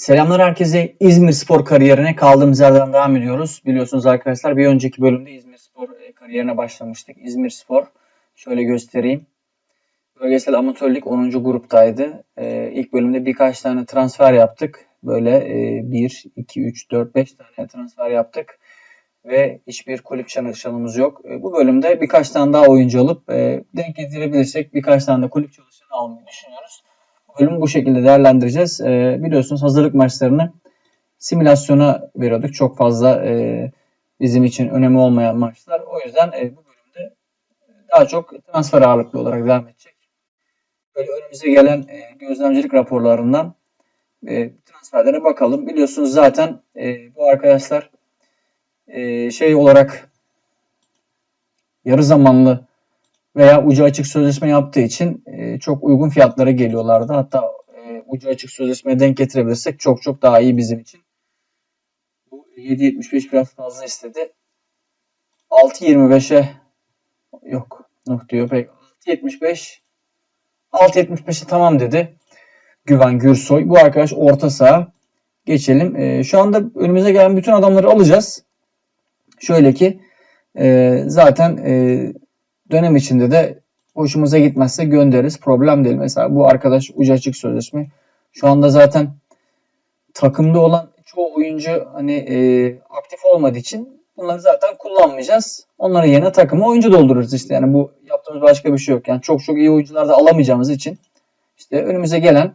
Selamlar herkese. İzmir Spor kariyerine kaldığımız yerden devam ediyoruz. Biliyorsunuz arkadaşlar bir önceki bölümde İzmir Spor e, kariyerine başlamıştık. İzmir Spor şöyle göstereyim. Bölgesel amatörlük 10. gruptaydı. Ee, ilk bölümde birkaç tane transfer yaptık. Böyle e, 1, 2, 3, 4, 5 tane transfer yaptık. Ve hiçbir kulüp çalışanımız yok. E, bu bölümde birkaç tane daha oyuncu alıp e, denk getirebilirsek birkaç tane de kulüp çalışanı almayı düşünüyoruz. Bölümü bu şekilde değerlendireceğiz. E, biliyorsunuz hazırlık maçlarını simülasyona veriyorduk. Çok fazla e, bizim için önemi olmayan maçlar. O yüzden e, bu bölümde daha çok transfer ağırlıklı olarak devam edecek. Böyle önümüze gelen e, gözlemcilik raporlarından e, transferlere bakalım. Biliyorsunuz zaten e, bu arkadaşlar e, şey olarak yarı zamanlı veya ucu açık sözleşme yaptığı için e, çok uygun fiyatlara geliyorlardı. Hatta e, ucu açık sözleşmeye denk getirebilirsek çok çok daha iyi bizim için. Bu 7.75 biraz fazla istedi. 6.25'e yok. Diyor. Peki 6.75 6.75'e tamam dedi. Güven Gürsoy. Bu arkadaş orta saha. Geçelim. E, şu anda önümüze gelen bütün adamları alacağız. Şöyle ki e, zaten e, dönem içinde de hoşumuza gitmezse göndeririz. Problem değil. Mesela bu arkadaş ucu açık sözleşme. Şu anda zaten takımda olan çoğu oyuncu hani e, aktif olmadığı için bunları zaten kullanmayacağız. Onların yerine takıma oyuncu doldururuz işte. Yani bu yaptığımız başka bir şey yok. Yani çok çok iyi oyuncular da alamayacağımız için işte önümüze gelen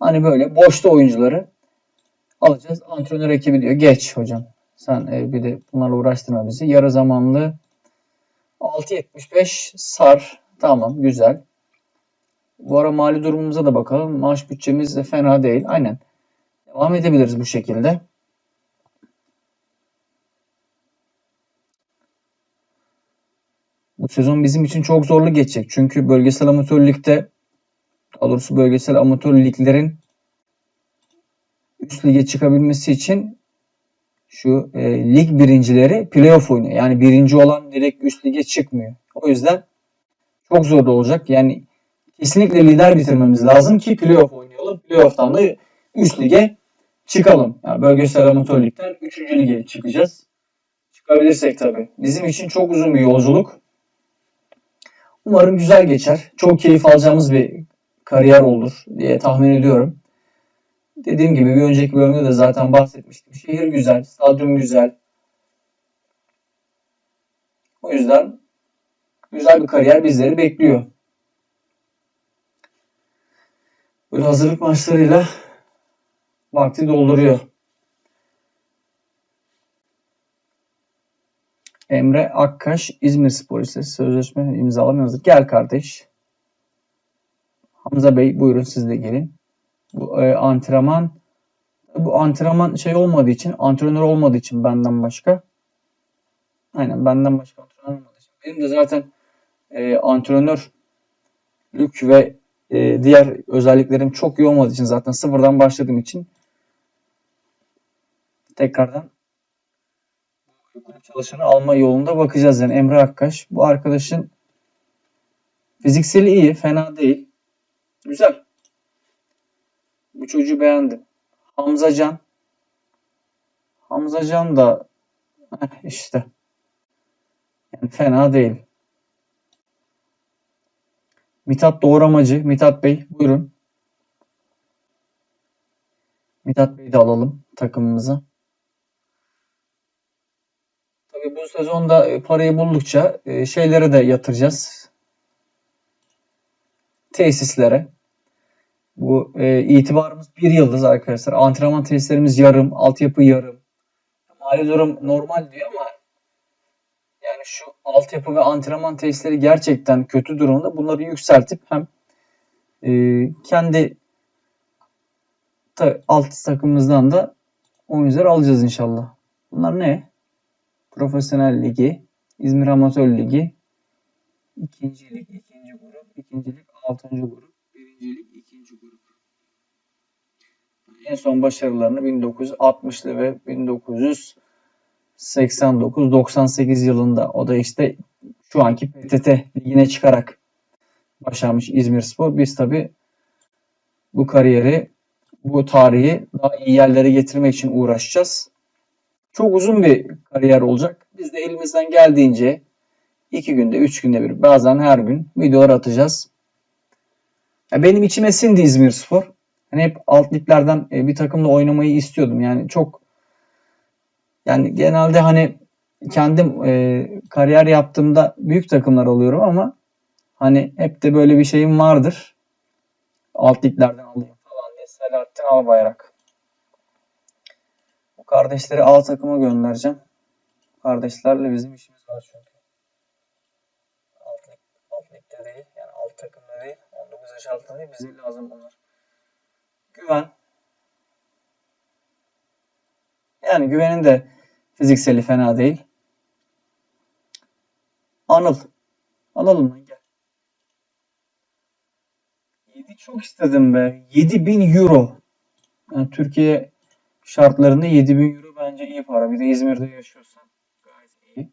hani böyle boşta oyuncuları alacağız. Antrenör ekibi diyor. Geç hocam. Sen e, bir de bunlarla uğraştırma bizi. Yarı zamanlı 6.75 sar. Tamam güzel. Bu ara mali durumumuza da bakalım. Maaş bütçemiz de fena değil. Aynen. Devam edebiliriz bu şekilde. Bu sezon bizim için çok zorlu geçecek. Çünkü bölgesel amatör ligde daha bölgesel amatör liglerin üst lige çıkabilmesi için şu e, lig birincileri playoff oynuyor. Yani birinci olan direkt üst lige çıkmıyor. O yüzden çok zor olacak. Yani kesinlikle lider bitirmemiz lazım ki playoff oynayalım. Playoff'tan da üst lige çıkalım. Yani bölgesel amatör ligden 3. lige çıkacağız. Çıkabilirsek tabii. Bizim için çok uzun bir yolculuk. Umarım güzel geçer. Çok keyif alacağımız bir kariyer olur diye tahmin ediyorum. Dediğim gibi bir önceki bölümde de zaten bahsetmiştim. Şehir güzel, stadyum güzel. O yüzden güzel bir kariyer bizleri bekliyor. Böyle hazırlık maçlarıyla vakti dolduruyor. Emre Akkaş İzmir Spor Lisesi sözleşme imzalamıyoruz. Gel kardeş. Hamza Bey buyurun siz de gelin. Bu e, antrenman bu antrenman şey olmadığı için, antrenör olmadığı için benden başka. Aynen benden başka antrenör olmadığı için. Benim de zaten e, antrenörlük ve e, diğer özelliklerim çok iyi olmadığı için zaten sıfırdan başladığım için tekrardan kulüp çalışanı alma yolunda bakacağız yani Emre Akkaş. Bu arkadaşın fizikseli iyi, fena değil. Güzel. Bu çocuğu beğendim. Hamzacan. Hamzacan da işte yani fena değil. Mithat Doğramacı. Mithat Bey buyurun. Mithat Bey'i de alalım takımımıza. Tabii bu sezonda e, parayı buldukça e, şeylere de yatıracağız. Tesislere. Bu e, itibarımız bir yıldız arkadaşlar. Antrenman tesislerimiz yarım, altyapı yarım. Mali durum normal diyor ama yani şu altyapı ve antrenman tesisleri gerçekten kötü durumda. Bunları yükseltip hem e, kendi ta, alt takımımızdan da oyuncular alacağız inşallah. Bunlar ne? Profesyonel Ligi, İzmir Amatör Ligi, ikinci lig, ikinci grup, ikinci lig, altıncı grup, birinci lig, ikinci grup. En son başarılarını 1960'lı ve 1989-98 yılında o da işte şu anki PTT ligine çıkarak başarmış İzmir Spor. Biz tabi bu kariyeri bu tarihi daha iyi yerlere getirmek için uğraşacağız. Çok uzun bir kariyer olacak. Biz de elimizden geldiğince iki günde, üç günde bir, bazen her gün videolar atacağız. Ya benim içime sindi İzmir Spor. Hani hep alt liglerden e, bir takımla oynamayı istiyordum. Yani çok yani genelde hani kendim e, kariyer yaptığımda büyük takımlar alıyorum ama hani hep de böyle bir şeyim vardır. Alt liglerden alayım falan diye. Selahattin Albayrak. Bu kardeşleri A takıma göndereceğim. Kardeşlerle bizim işimiz var çünkü. Alt, lig, alt ligde değil. Yani alt takımda değil. 19 yaş altında. Bize lazım bunlar. Güven. Yani güvenin de fizikseli fena değil. Anıl. Alalım lan gel. 7 çok istedim be. 7000 euro. Yani Türkiye şartlarında 7000 euro bence iyi para. Bir de İzmir'de yaşıyorsan gayet iyi.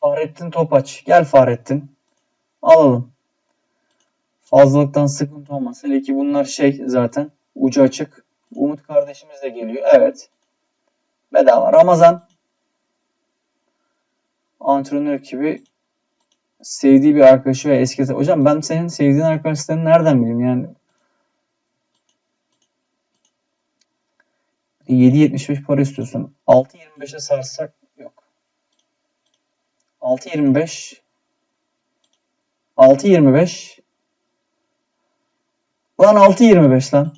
Fahrettin Topaç. Gel Fahrettin. Alalım. Fazlalıktan sıkıntı olmaz. Hele ki bunlar şey zaten ucu açık. Umut kardeşimiz de geliyor. Evet. Bedava. Ramazan antrenör gibi sevdiği bir arkadaşı ve eski hocam ben senin sevdiğin arkadaşlarını nereden bileyim yani 7.75 para istiyorsun. 6.25'e sarsak yok. 6.25 6.25 Lan 6.25 lan.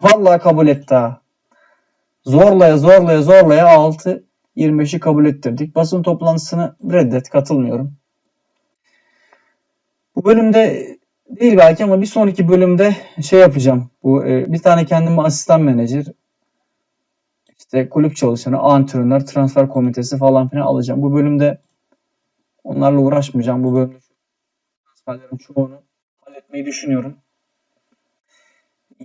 Vallahi kabul etti ha. Zorlaya zorlaya zorlaya 6.25'i kabul ettirdik. Basın toplantısını reddet. Katılmıyorum. Bu bölümde değil belki ama bir sonraki bölümde şey yapacağım. Bu e, bir tane kendime asistan menajer, işte kulüp çalışanı, antrenör, transfer komitesi falan filan alacağım. Bu bölümde onlarla uğraşmayacağım. Bu bölümde transferlerin çoğunu halletmeyi düşünüyorum.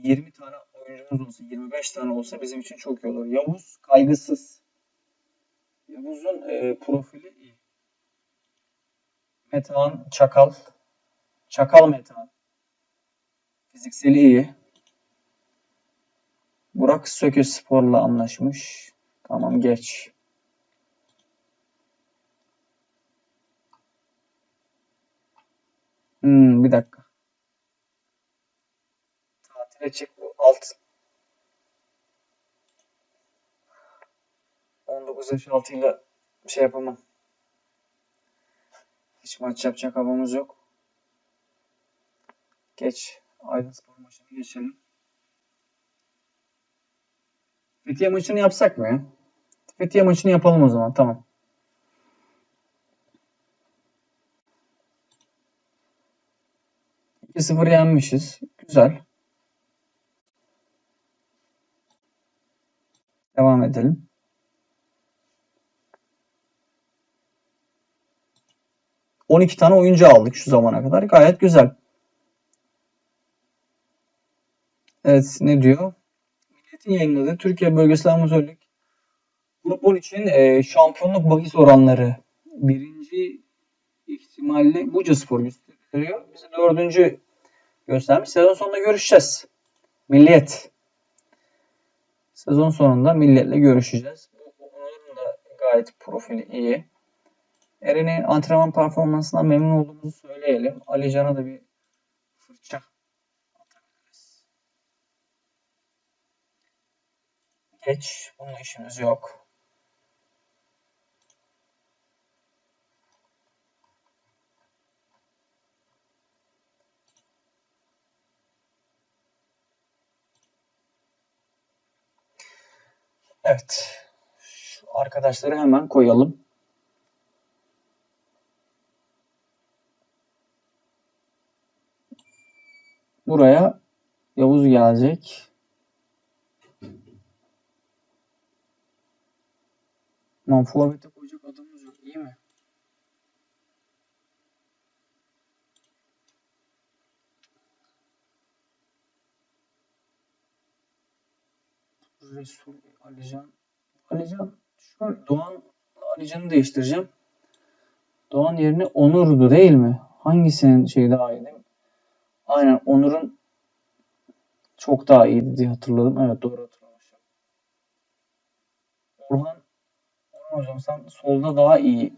20 tane oyuncumuz olsa, 25 tane olsa bizim için çok iyi olur. Yavuz kaygısız. Yavuz'un e, profili iyi. Metehan Çakal. Çakal Metehan. Fizikseli iyi. Burak Söke Spor'la anlaşmış. Tamam geç. Hmm, bir dakika. Tatile çık bu alt 19 yaş altıyla şey yapamam. Hiç maç yapacak havamız yok. Geç. Aydın Spor maçını geçelim. Fethiye maçını yapsak mı ya? Fethiye maçını yapalım o zaman. Tamam. İki sıfır yenmişiz. Güzel. Devam edelim. On iki tane oyuncu aldık şu zamana kadar. Gayet güzel. Evet ne diyor? Milliyetin yayınladığı Türkiye Bölgesel Amatörlük Grup 10 için e, şampiyonluk bahis oranları birinci ihtimalle Buca Spor gösteriyor. Bize dördüncü göstermiş. Sezon sonunda görüşeceğiz. Milliyet. Sezon sonunda Milliyet'le görüşeceğiz. Onların da gayet profili iyi. Eren'in antrenman performansından memnun olduğumuzu söyleyelim. Ali Can'a da bir fırça atabiliriz. Geç. Bununla işimiz yok. Evet. Şu arkadaşları hemen koyalım. Buraya Yavuz gelecek. Lan forvete koyacak adamımız yok. İyi mi? Resul Alican. Alican şu Doğan Alican'ı değiştireceğim. Doğan yerine Onur'du değil mi? Hangisinin şeyi daha iyi mi? Aynen Onur'un çok daha iyiydi diye hatırladım. Evet doğru hatırlamışım. Orhan, Orhan hocam sen solda daha iyi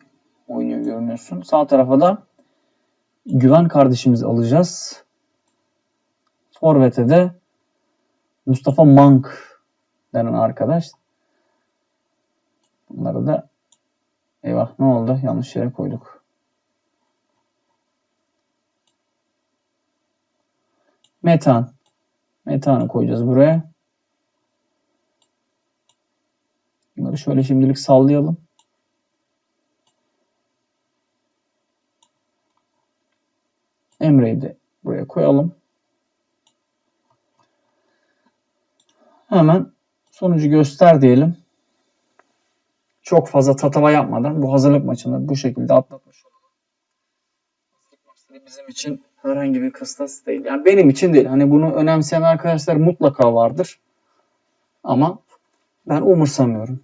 oynuyor görünüyorsun. Sağ tarafa da Güven kardeşimizi alacağız. Forvet'e de Mustafa Mank denen arkadaş. Bunları da eyvah ne oldu? Yanlış yere koyduk. Metan. Metanı koyacağız buraya. Bunları şöyle şimdilik sallayalım. Emre'yi de buraya koyalım. Hemen sonucu göster diyelim. Çok fazla tatava yapmadan bu hazırlık maçını bu şekilde atlatmış olalım. Hazırlık bizim için herhangi bir kıstas değil. Yani benim için değil. Hani bunu önemseyen arkadaşlar mutlaka vardır. Ama ben umursamıyorum.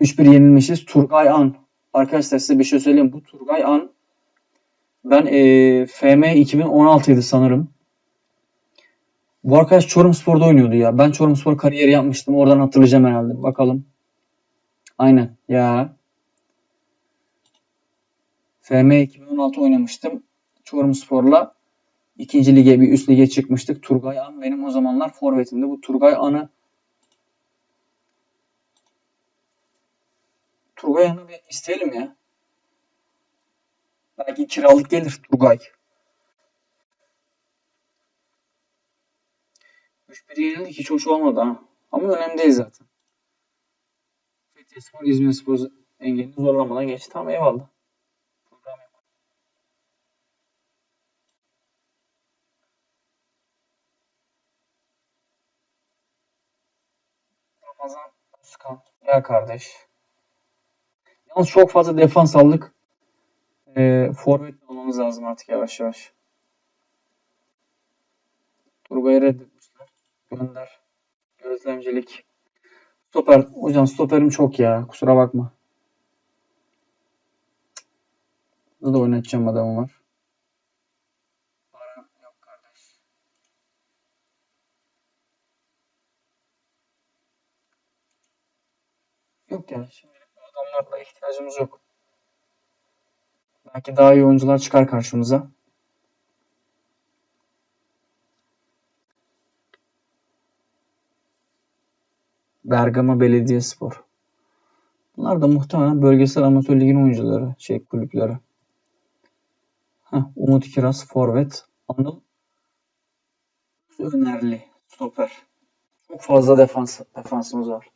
Üç bir yenilmişiz. Turgay An. Arkadaşlar size bir şey söyleyeyim. Bu Turgay An ben e, FM 2016'ydı sanırım. Bu arkadaş Çorumspor'da oynuyordu ya. Ben Çorumspor kariyeri yapmıştım. Oradan hatırlayacağım herhalde. Bakalım. Aynen. Ya. FM 2016 oynamıştım. Çorumspor'la ikinci lige bir üst lige çıkmıştık. Turgay An benim o zamanlar forvetimdi. Bu Turgay An'ı Turgay An'ı bir isteyelim ya. Belki kiralık gelir Turgay. 3-1 yenildik hiç hoş olmadı ha. Ama önemli değil zaten. Fethiye Spor, İzmir Spor engelini zorlamadan geçti. Tamam eyvallah. Problem yok. Ramazan Özkan. Gel kardeş. Yalnız çok fazla defans aldık. E, forvet olmamız lazım artık yavaş yavaş. Turgay'ı reddetmişler. Gönder. Gözlemcilik. Stoper. Hocam stoperim çok ya. Kusura bakma. Burada da oynatacağım adamı var. Yok yani şimdilik bu adamlarla ihtiyacımız yok. Belki daha iyi oyuncular çıkar karşımıza. Bergama Belediyespor. Bunlar da muhtemelen bölgesel amatör ligin oyuncuları, şey kulüpleri. Heh, Umut Kiraz, Forvet, Anıl Önerli, stoper. Çok fazla defans defansımız var.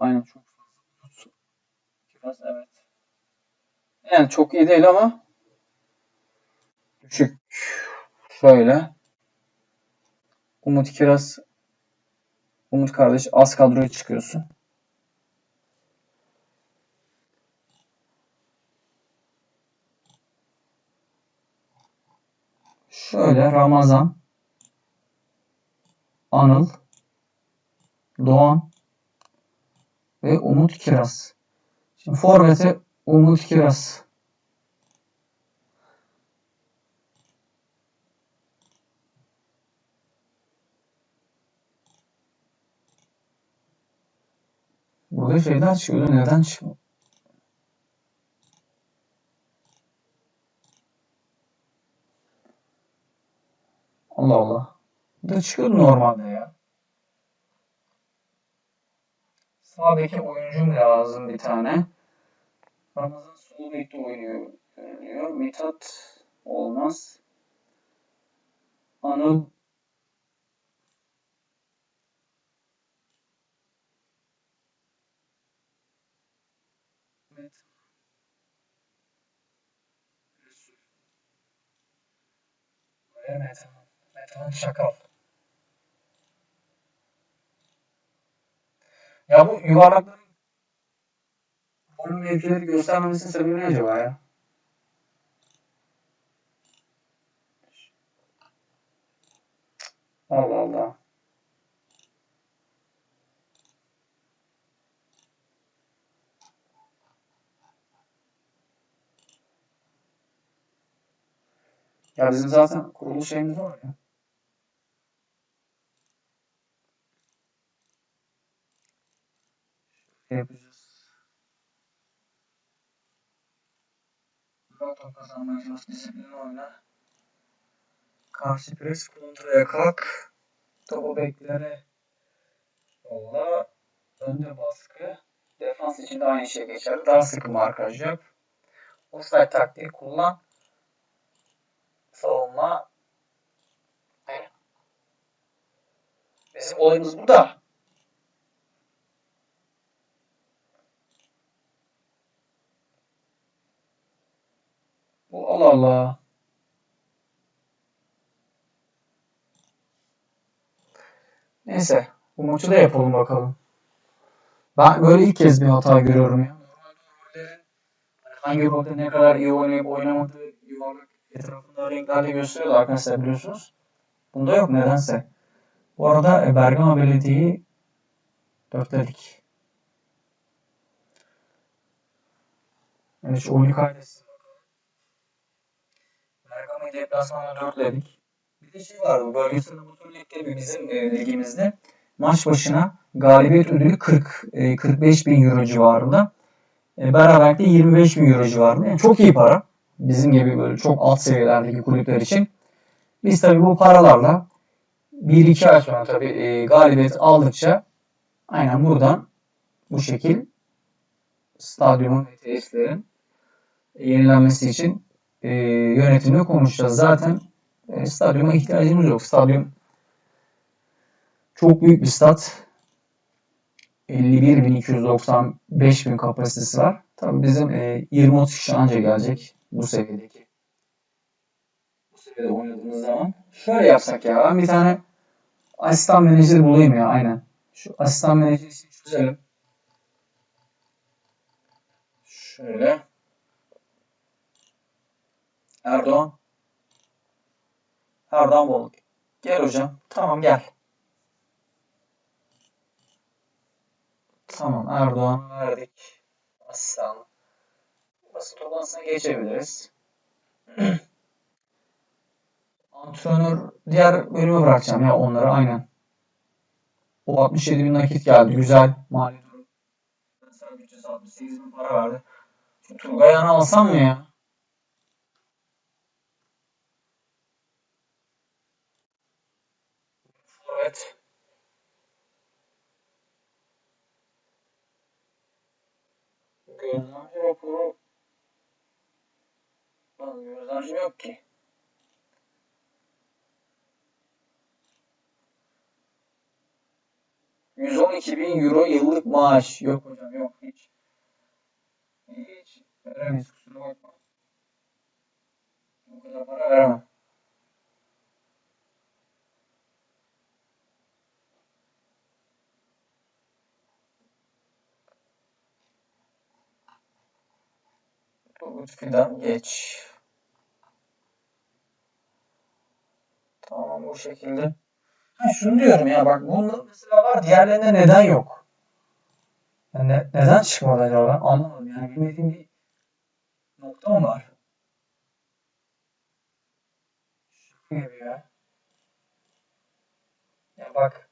Aynen çok. Kiraz evet. Yani çok iyi değil ama düşük. Şöyle. Umut Kiraz Umut kardeş az kadroya çıkıyorsun. Şöyle Ramazan Anıl Doğan ve Umut Kiraz. Forvet'e Umut Kiraz. Burada şeyler çıkıyordu. Neden çıkıyor? Allah Allah. Burada çıkıyordu normalde ya. Sağdaki oyuncum lazım bir tane. Ramazan sol bekte oynuyor. Görünüyor. Mithat olmaz. Anıl Evet. Evet. Metehan Şakal. Ya bu yuvarlakların onun mevkileri göstermemesinin sebebi ne acaba ya? Allah Allah. Ya bizim zaten kurulu şeyimiz var ya. Ne yapacağız? Bırak top kazanmaya çalış, disiplin oyna. Karşı pres kontraya kalk. Topu beklere. Yolla. Önde baskı. Defans için de aynı şey geçerli. Daha sıkı markaj yap. Offside taktiği kullan. Savunma. Bizim olayımız bu da. Bu Allah Allah. Neyse. Bu maçı da yapalım bakalım. Ben böyle ilk kez bir hata görüyorum ya. Hangi rolde ne kadar iyi oynayıp oynamadığı yuvarlak etrafında renklerle gösteriyordu arkadaşlar biliyorsunuz. Bunda yok nedense. Bu arada e, Bergama Belediye'yi dörtledik. Evet şu oyunu kaydetsin. Bergama'yı deplasmanda dörtledik. Bir de şey vardı bölgesel amatör ligde bizim e, ligimizde maç başına galibiyet ödülü 40 e, 45 bin euro civarında. E, beraberlikte 25 bin euro civarında. Yani çok iyi para. Bizim gibi böyle çok alt seviyelerdeki kulüpler için. Biz tabii bu paralarla 1-2 ay sonra tabii e, galibiyet aldıkça aynen buradan bu şekil stadyumun ve tesislerin yenilenmesi için e, yönetimle konuşacağız. Zaten e, stadyuma ihtiyacımız yok. Stadyum çok büyük bir stat. 51.295 bin kapasitesi var. Tabii bizim e, 20-30 kişi anca gelecek bu seviyedeki. Bu seviyede oynadığımız zaman. Şöyle yapsak ya. Ben bir tane asistan menajer bulayım ya aynen. Şu asistan menajer işini çözelim. Şöyle. Erdoğan. Erdoğan Bol. Gel hocam. Tamam gel. Tamam Erdoğan verdik. Asistan. Basın toplantısına geçebiliriz. Antrenör diğer bölümü bırakacağım ya onları aynen. O 67 bin nakit geldi. Güzel. Mali durum. Mesela bütçesi 68 bin para verdi. Şu Turgay'ı alsam mı ya? Evet. Gözlemci raporu Lan gözlemci yok ki. ...112 bin euro yıllık maaş. Yok hocam yok hiç. Hiç veremeyiz kusura bakma. O kadar para veremem. Fidan geç. Tamam bu şekilde. Ha, şunu diyorum ya bak bunda mesela var diğerlerinde neden yok? Yani ne- neden çıkmadı acaba ben anlamadım yani bilmediğim bir nokta mı var? Şaka gibi ya. Ya bak.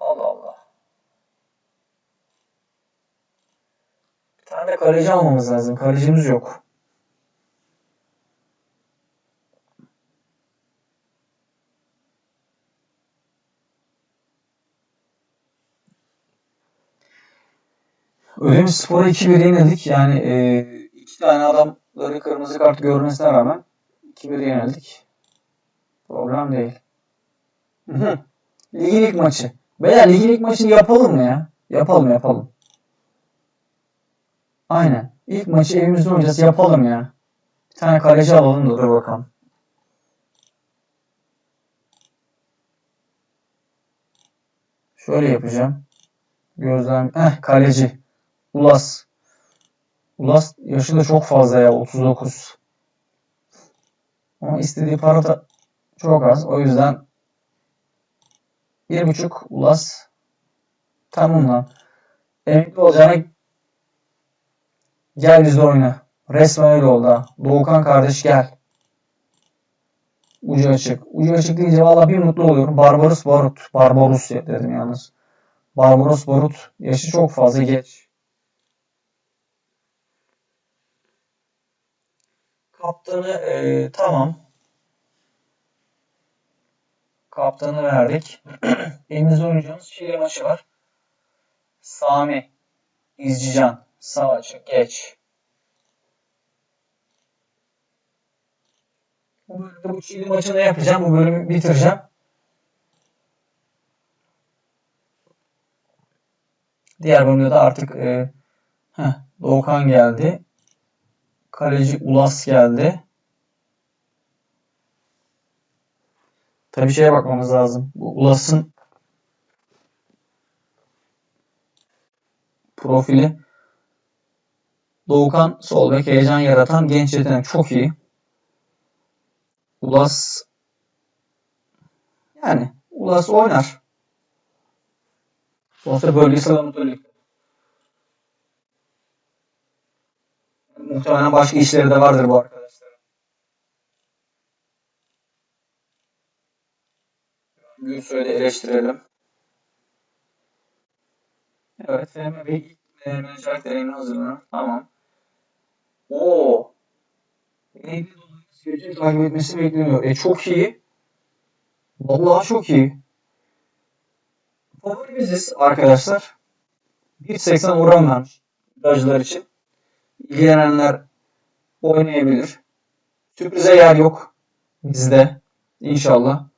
Allah Allah. Tane de kaleci almamız lazım. Kalecimiz yok. Ödemir Spor'a 2-1 yenildik. Yani e, iki tane adamları kırmızı kart görmesine rağmen 2-1 yenildik. Problem değil. Ligin ilk maçı. Beyler ligin ilk maçını yapalım mı ya? Yapalım yapalım. Aynen. İlk maçı evimizde oynayacağız. Yapalım ya. Bir tane kaleci alalım da dur bakalım. Şöyle yapacağım. Gözlem. Heh kaleci. Ulas. Ulas yaşı da çok fazla ya. 39. Ama istediği para da çok az. O yüzden bir buçuk Ulas tamam lan. Emekli olacağına gel bizde oyna. Resmen öyle oldu ha. Doğukan kardeş gel. Ucu açık. Ucu açık deyince valla bir mutlu oluyorum. Barbaros Barut. Barbaros dedim yalnız. Barbaros Barut. Yaşı çok fazla geç. Kaptanı e, tamam. Kaptanı verdik. Elimizde oynayacağımız Şile maçı var. Sami, İzcican, sağ açık, geç. Bu bölümde bu Çiğli maçını yapacağım. Bu bölümü bitireceğim. Diğer bölümde de artık e, heh, Doğukan geldi. Kaleci Ulas geldi. Tabii şeye bakmamız lazım. Bu Ulas'ın profili. Doğukan sol bek heyecan yaratan genç yetenek çok iyi. Ulas yani Ulas oynar. Sonuçta bölgesel amatörlük. Muhtemelen başka işleri de vardır bu arkadaşların. Bir sürede eleştirelim. Evet, FM Bey ilk menajerlik deneyimine hazırlanıyor. Tamam. Oo. Neydi dolayı seyircinin takip etmesi bekleniyor. E çok iyi. Vallahi çok iyi. Favori biziz arkadaşlar. 1.80 oran vermiş gajlar için. İlgilenenler oynayabilir. Sürprize yer yok bizde. İnşallah.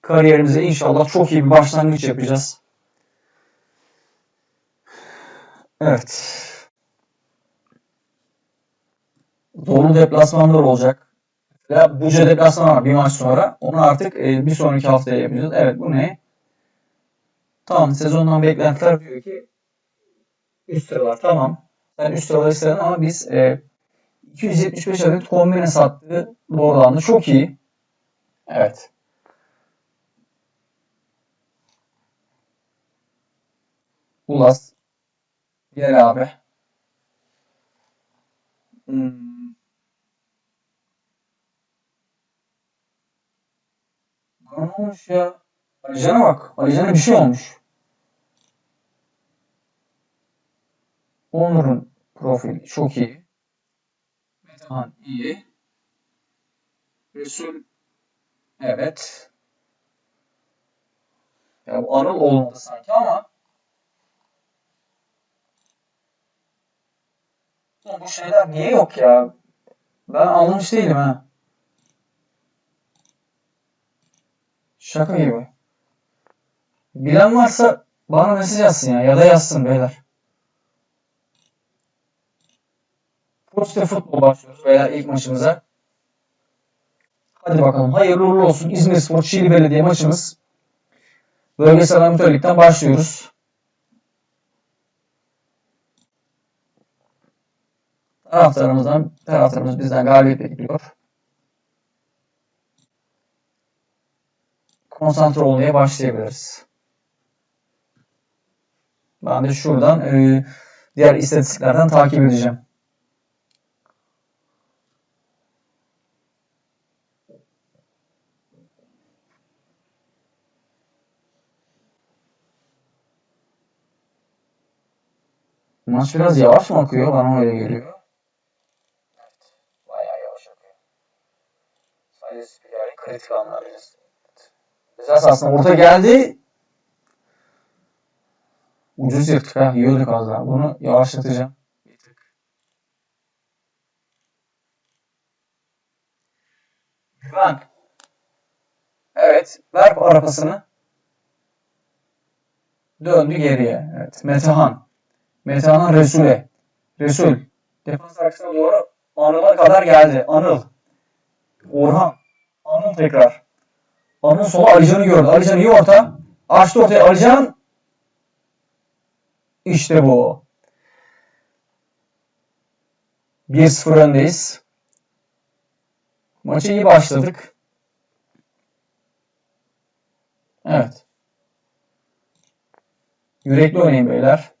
Kariyerimize inşallah çok iyi bir başlangıç yapacağız. Evet. Zorlu deplasmanlar olacak. Mesela Buca deplasmanı var bir maç sonra. Onu artık e, bir sonraki haftaya yapacağız. Evet bu ne? Tamam sezondan beklentiler diyor ki üst sıralar tamam. Sen üst sıraları istedin ama biz e, 275 adet kombine sattığı doğrulandı. Çok iyi. Evet. Ulas. Gel abi. Hmm. Ne olmuş ya? Alican'a bak. Alican'a bir şey olmuş. Onur'un profili çok iyi. Metehan iyi. Resul evet. Ya bu Anıl olmadı sanki ama bu şeyler niye yok ya? Ben anlamış değilim ha. Şaka gibi. Bilen varsa bana mesaj yazsın ya ya da yazsın beyler. Pozitif futbol başlıyoruz beyler ilk maçımıza. Hadi bakalım hayırlı uğurlu olsun. İzmir Spor Çiğli Belediye maçımız. Bölgesel amatörlükten başlıyoruz. Taraftarımızdan, taraftarımız bizden galibiyet bekliyor. Konsantre olmaya başlayabiliriz. Ben de şuradan e, diğer istatistiklerden takip edeceğim. Maç biraz yavaş mı akıyor? Bana öyle geliyor. Evet. Bayağı yavaş akıyor. Sadece kritik anlarız. Esas aslında orta geldi. Ucuz yırttık ha. Yiyorduk az daha. Bunu yavaşlatacağım. Güven. Evet. Ver arapasını. Döndü geriye. Evet. Metehan. Metehan'ın Resul'e. Resul. Defans arkasına doğru Anıl'a kadar geldi. Anıl. Orhan. Anıl tekrar. Anıl sola Alican'ı gördü. Alican iyi orta. Açtı ortaya Alican. İşte bu. 1-0 öndeyiz. Maçı iyi başladık. Evet. Yürekli oynayın beyler.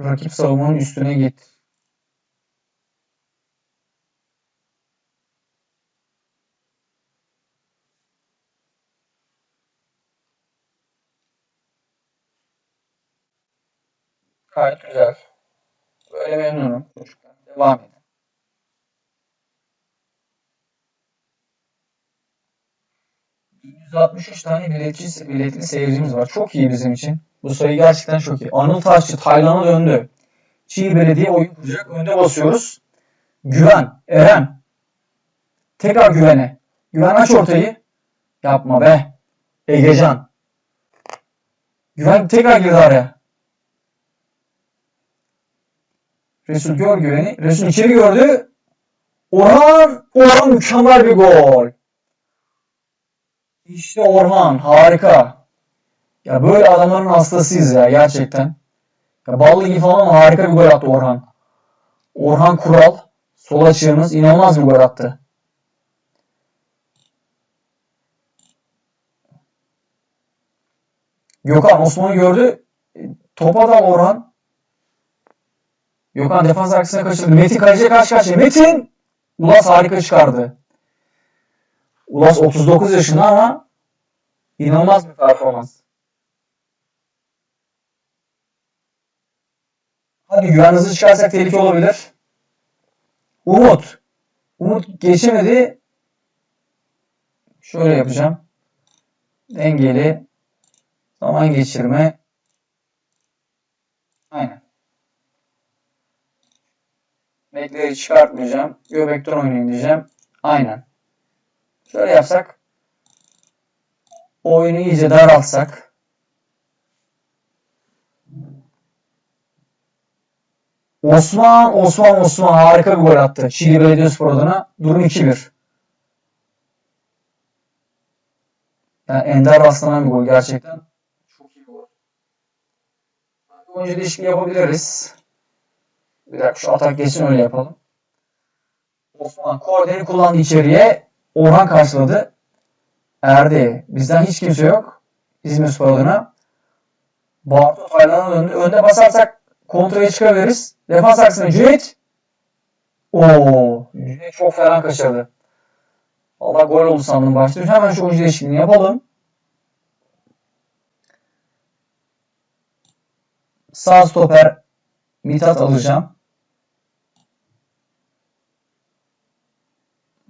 Rakip savunmanın üstüne git. Gayet güzel. Böyle memnunum çocuklar. Devam edin. ...163 tane biletçi, biletli seyircimiz var. Çok iyi bizim için. Bu sayı gerçekten çok iyi. Anıl Taşçı Taylan'a döndü. Çiğ Belediye oyun kuracak. Önde basıyoruz. Güven. Eren. Tekrar güvene. Güven aç ortayı. Yapma be. Egecan. Güven tekrar girdi araya. Resul gör güveni. Resul içeri gördü. Orhan. Orhan mükemmel bir gol. İşte Orhan. Harika. Ya böyle adamların hastasıyız ya gerçekten. Ya ballı gibi falan harika bir gol attı Orhan. Orhan Kural. Sol açığımız inanılmaz bir gol attı. Gökhan Osman'ı gördü. Topa da Orhan. Gökhan defans arkasına kaçırdı. Metin kaleciye karşı karşıya. Metin! Ulas harika çıkardı. Ulas 39 yaşında ama inanılmaz bir performans. Hadi güven hızlı çıkarsak tehlike olabilir. Umut. Umut geçemedi. Şöyle yapacağım. Dengeli. Zaman geçirme. Aynen. Bekleri çıkartmayacağım. Göbekten oynayın diyeceğim. Aynen. Şöyle yapsak. Oyunu iyice daraltsak. Osman, Osman, Osman harika bir gol attı. Şili Belediyespor adına durum 2-1. Yani ender rastlanan bir gol gerçekten. Çok iyi gol. Oyuncu değişikliği yapabiliriz. Bir dakika şu atak geçsin öyle yapalım. Osman korneri kullandı içeriye. Orhan karşıladı. Erdi. Bizden hiç kimse yok. İzmir Spor adına. Bartu Taylan'a döndü. Önde basarsak kontraya çıkabiliriz. Defans aksine Cüneyt. Oo, Cüneyt çok fena kaçırdı. Allah gol oldu sandım başta. Hemen şu oyuncu değişikliğini yapalım. Sağ stoper Mithat alacağım.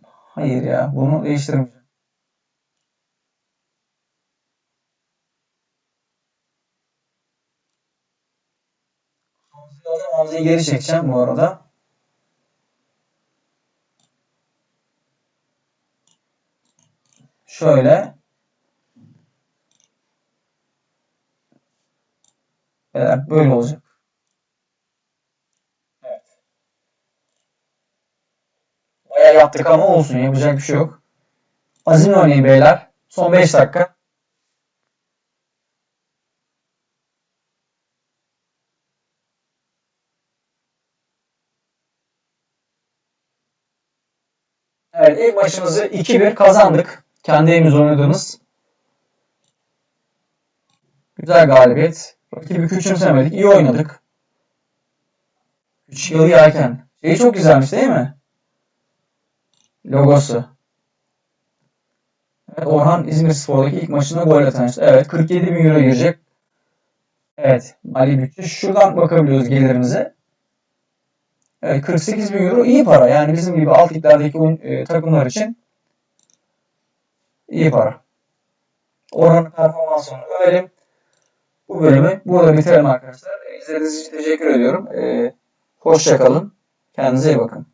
Hayır ya bunu değiştirmeyeceğim. Hamza'yı geri çekeceğim bu arada. Şöyle. Böyle olacak. Evet. Bayağı yaptık ama olsun yapacak bir şey yok. Azimle oynayın beyler. Son 5 dakika. Evet ilk maçımızı 2-1 kazandık. Kendi evimiz oynadığımız. Güzel galibiyet. Rakibi küçümsemedik. İyi oynadık. 3 yıl yerken. Şeyi çok güzelmiş değil mi? Logosu. Evet, Orhan İzmir Spor'daki ilk maçında golle tanıştı. Evet 47 bin euro girecek. Evet mali bütçe. Şuradan bakabiliyoruz gelirimize. Evet 48 bin euro iyi para. Yani bizim gibi alt liglerdeki e, takımlar için iyi para. Orhan'ın performansını övelim. Bu bölümü burada bitirelim arkadaşlar. İzlediğiniz için teşekkür ediyorum. Ee, hoşçakalın. Kendinize iyi bakın.